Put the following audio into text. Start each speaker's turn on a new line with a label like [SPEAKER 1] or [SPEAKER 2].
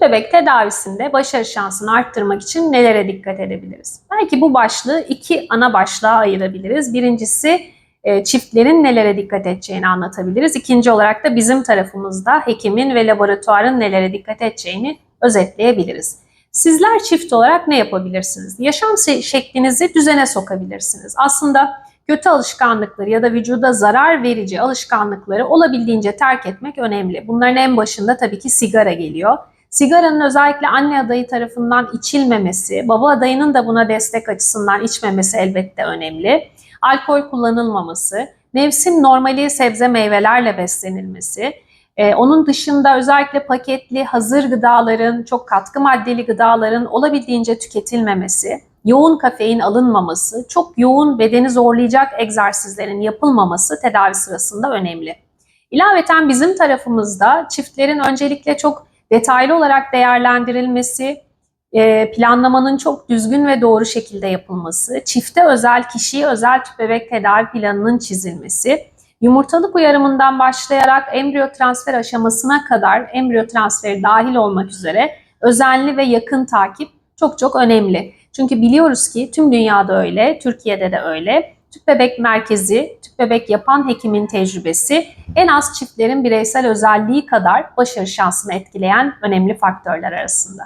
[SPEAKER 1] bebek tedavisinde başarı şansını arttırmak için nelere dikkat edebiliriz? Belki bu başlığı iki ana başlığa ayırabiliriz. Birincisi e, çiftlerin nelere dikkat edeceğini anlatabiliriz. İkinci olarak da bizim tarafımızda hekimin ve laboratuvarın nelere dikkat edeceğini özetleyebiliriz. Sizler çift olarak ne yapabilirsiniz? Yaşam şeklinizi düzene sokabilirsiniz. Aslında kötü alışkanlıkları ya da vücuda zarar verici alışkanlıkları olabildiğince terk etmek önemli. Bunların en başında tabii ki sigara geliyor. Sigaranın özellikle anne adayı tarafından içilmemesi, baba adayının da buna destek açısından içmemesi elbette önemli. Alkol kullanılmaması, mevsim normali sebze meyvelerle beslenilmesi, ee, onun dışında özellikle paketli hazır gıdaların, çok katkı maddeli gıdaların olabildiğince tüketilmemesi, yoğun kafein alınmaması, çok yoğun bedeni zorlayacak egzersizlerin yapılmaması tedavi sırasında önemli. İlaveten bizim tarafımızda çiftlerin öncelikle çok detaylı olarak değerlendirilmesi, e, planlamanın çok düzgün ve doğru şekilde yapılması, çifte özel, kişiye özel tüp bebek tedavi planının çizilmesi, yumurtalık uyarımından başlayarak embriyo transfer aşamasına kadar embriyo transferi dahil olmak üzere özenli ve yakın takip çok çok önemli. Çünkü biliyoruz ki tüm dünyada öyle, Türkiye'de de öyle. Tüp bebek merkezi, tüp bebek yapan hekimin tecrübesi en az çiftlerin bireysel özelliği kadar başarı şansını etkileyen önemli faktörler arasında.